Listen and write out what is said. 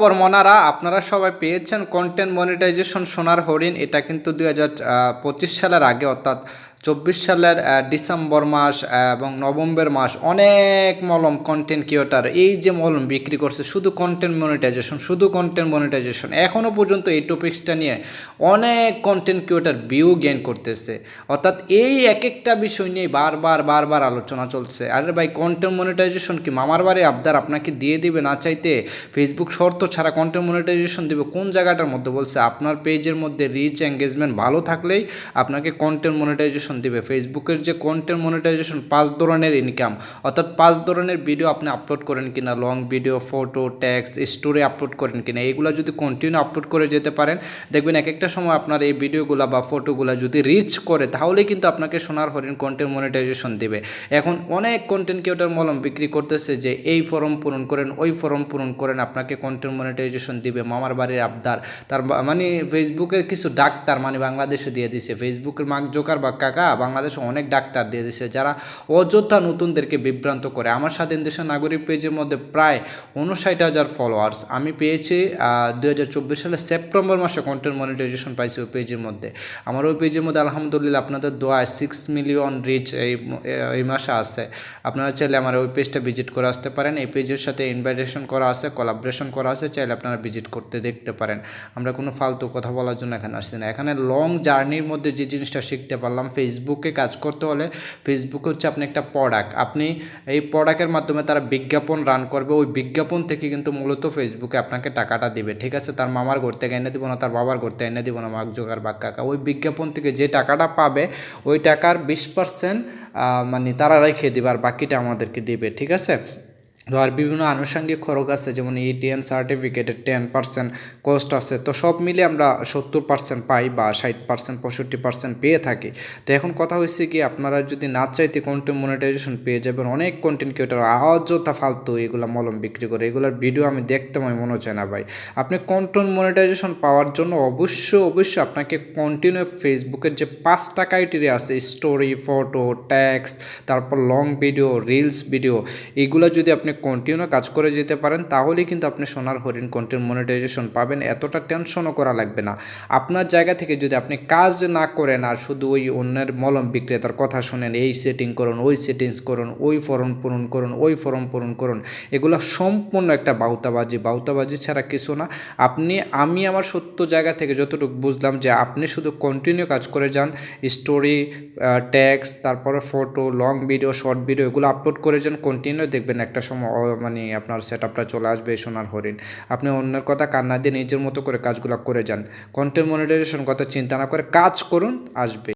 বর্মনারা আপনারা সবাই পেয়েছেন কন্টেন্ট মনিটাইজেশন সোনার হরিণ। এটা কিন্তু দুই হাজার পঁচিশ সালের আগে, অর্থাৎ চব্বিশ সালের ডিসেম্বর মাস এবং নভেম্বর মাস অনেক মলম কন্টেন্ট ক্রিয়েটার এই যে মলম বিক্রি করছে, শুধু কন্টেন্ট মনিটাইজেশন শুধু কন্টেন্ট মনিটাইজেশন এখনও পর্যন্ত এই টপিক্সটা নিয়ে অনেক কন্টেন্ট ক্রিয়েটার ভিউ গেইন করতেছে। অর্থাৎ এই এক একটা বিষয় নিয়ে বারবার বারবার আলোচনা চলছে। আরে ভাই কন্টেন্ট মনিটাইজেশন কি মামার বাড়ি আবদার আপনাকে দিয়ে দিবে? না চাইতে ফেসবুক শর্ত ছাড়া কন্টেন্ট মনিটাইজেশন দেবে? কোন জায়গাটার মধ্যে বলছে? আপনার পেজের মধ্যে রিচ এঙ্গেজমেন্ট ভালো থাকলেই আপনাকে কন্টেন্ট মনিটাইজেশন দিবে। ফেসবুকের যে কন্টেন্ট মনিটাইজেশন পাঁচ ধরনের ইনকাম অর্থাৎ পাঁচ ধরনের ভিডিও আপনি আপলোড করেন কিনা long video photo text story upload করেন কিনা, এগুলো যদি কন্টিনিউ আপলোড করে যেতে পারেন, দেখবেন এক একটা সময় আপনার এই ভিডিওগুলো বা ফটোগুলো যদি রিচ করে, তাহলে কিন্তু আপনাকে সোনার হরিণ কন্টেন্ট মনিটাইজেশন দিবে। এখন অনেক কন্টেন্ট ক্রিয়েটার মলম বিক্রি করতেছে যে এই ফর্ম পূরণ করেন, ওই ফর্ম পূরণ করেন, আপনাকে কন্টেন্ট মনিটাইজেশন দিবে মামার বাড়ির আবদার। তার মানে ফেসবুকের কিছু ডাক্তার মানে বাংলাদেশে দিয়ে দিছে। ফেসবুকের মাক জোকার বা বাংলাদেশে অনেক ডাক্তার দিয়ে দিছে, যারা অযোধ্যা নতুনদেরকে বিভ্রান্ত করে। আমার স্বাধীন দেশের নাগরিক পেজের মধ্যে প্রায় উনষাট হাজার ফলোয়ার্স আমি পেয়েছি দুই সালের সেপ্টেম্বর মাসে কন্টেন্ট মনিটাইজেশন পাইছি ওই পেজের মধ্যে। আমার ওই পেজের মধ্যে আলহামদুলিল্লাহ আপনাদের দোয়ায় সিক্স মিলিয়ন রিচ এই এই মাসে আছে। আপনারা চাইলে আমার ওই পেজটা ভিজিট করে আসতে পারেন। এই পেজের সাথে ইনভাইটেশন করা আছে কোলাবরেশন করা আছে, চাইলে আপনারা ভিজিট করতে দেখতে পারেন। আমরা কোনো ফালতু কথা বলার জন্য এখানে আসছি না। এখানে লং জার্নির মধ্যে যে জিনিসটা শিখতে পারলাম ফেসবুকে কাজ করতে হলে ফেসবুক হচ্ছে আপনি একটা প্রোডাক্ট আপনি এই প্রোডাক্টের মাধ্যমে তারা বিজ্ঞাপন রান করবে। ওই বিজ্ঞাপন থেকে কিন্তু মূলত ফেসবুকে আপনাকে টাকাটা দিবে। ঠিক আছে? তার মামার ঘর থেকে এনে দিব না, তার বাবার ঘর থেকে এনে দিব না, মাক জোগার বা কাকা। ওই বিজ্ঞাপন থেকে যে টাকাটা পাবে, ওই টাকার বিশ পার্সেন্ট মানে তারা রেখে দিবে আর বাকিটা আমাদেরকে দিবে। ঠিক আছে? তো আর বিভিন্ন আনুষঙ্গিক খরচ আছে, যেমন ইটিএন সার্টিফিকেটের টেন পার্সেন্ট কস্ট আছে, তো সব মিলে আমরা সত্তর পার্সেন্ট পাই বা ষাট পার্সেন্ট পঁয়ষট্টি পার্সেন্ট পেয়ে থাকি। তো এখন কথা হয়েছে কি, আপনারা যদি না চাইতে কন্টেন্ট মনিটাইজেশন পেয়ে যাবেন, অনেক কন্টেন্ট ক্রিয়েটার অযথা ফালতু এগুলো মলম বিক্রি করে, এগুলোর ভিডিও আমি দেখতে আমি মনে হচ্ছে না ভাই। আপনি কন্টেন্ট মনিটাইজেশন পাওয়ার জন্য অবশ্য অবশ্যই আপনাকে কন্টিনিউ ফেসবুকের যে পাঁচটা ক্রাইটেরিয়া আছে স্টোরি ফটো ট্যাক্স তারপর লং ভিডিও রিলস ভিডিও এগুলো যদি আপনি কন্টিনিউ কাজ করে যেতে পারেন, তাহলেই কিন্তু আপনি সোনার হরিণ কন্টেন্ট মনিটাইজেশন পাবেন। এতটা টেনশনও করা লাগবে না। আপনার জায়গা থেকে যদি আপনি কাজ না করেন আর শুধু ওই অন্যের মলম বিক্রেতার কথা শুনেন, এই সেটিং করুন, ওই সেটিংস করুন, ওই ফর্ম পূরণ করুন, ওই ফর্ম পূরণ করুন, এগুলো সম্পূর্ণ একটা বাউতাবাজি। বাউতাবাজি ছাড়া কিছু না। আপনি, আমি আমার সত্য জায়গা থেকে যতটুকু বুঝলাম যে আপনি শুধু কন্টিনিউ কাজ করে যান স্টোরি ট্যাক্স তারপরে photo long video short video এগুলো আপলোড করে যান কন্টিনিউ দেখবেন একটা সময় মানে আপনার সেট চলে আসবে সোনার হরিণ। আপনি অন্যের কথা কান্না দিয়ে নিজের মতো করে কাজগুলো করে যান। কন্টেন্ট মনিটাইজেশন কথা চিন্তা না করে কাজ করুন, আসবে।